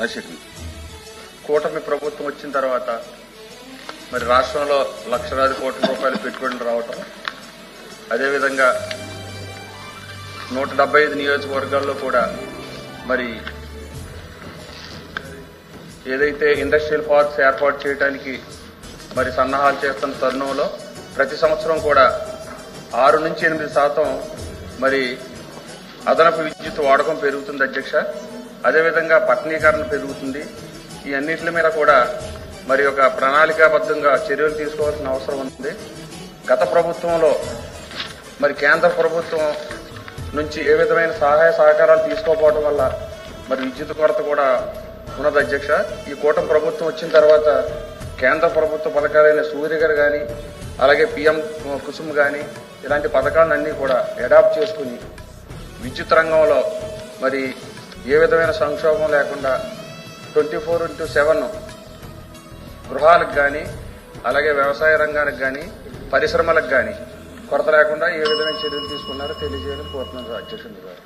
నశికి కూటమి ప్రభుత్వం వచ్చిన తర్వాత మరి రాష్ట్రంలో లక్షలాది కోట్ల రూపాయలు పెట్టుబడులు రావటం అదేవిధంగా నూట డెబ్బై ఐదు నియోజకవర్గాల్లో కూడా మరి ఏదైతే ఇండస్ట్రియల్ పార్క్స్ ఏర్పాటు చేయడానికి మరి సన్నాహాలు చేస్తున్న తరుణంలో ప్రతి సంవత్సరం కూడా ఆరు నుంచి ఎనిమిది శాతం మరి అదనపు విద్యుత్ వాడకం పెరుగుతుంది అధ్యక్ష. అదేవిధంగా పట్టణీకరణ పెరుగుతుంది. ఈ అన్నింటి మీద కూడా మరి ఒక ప్రణాళికాబద్ధంగా చర్యలు తీసుకోవాల్సిన అవసరం ఉంది. గత ప్రభుత్వంలో మరి కేంద్ర ప్రభుత్వం నుంచి ఏ విధమైన సహాయ సహకారాలు తీసుకోకపోవడం వల్ల మరి విద్యుత్ కొరత కూడా ఉన్నది అధ్యక్ష. ఈ కూటమి ప్రభుత్వం వచ్చిన తర్వాత కేంద్ర ప్రభుత్వ పథకాలైన సూర్యగర్ కానీ అలాగే పిఎం కుసుమ్ కానీ ఇలాంటి పథకాలన్నీ కూడా అడాప్ట్ చేసుకుని విద్యుత్ రంగంలో మరి ఏ విధమైన సంక్షోభం లేకుండా ట్వంటీ ఫోర్ ఇంటూ సెవెన్ గృహాలకు కానీ అలాగే వ్యవసాయ రంగానికి కానీ పరిశ్రమలకు కానీ కొరత లేకుండా ఏ విధమైన చర్యలు తీసుకున్నారో తెలియజేయడం కోరుతున్నారు అధ్యక్షుడు గారు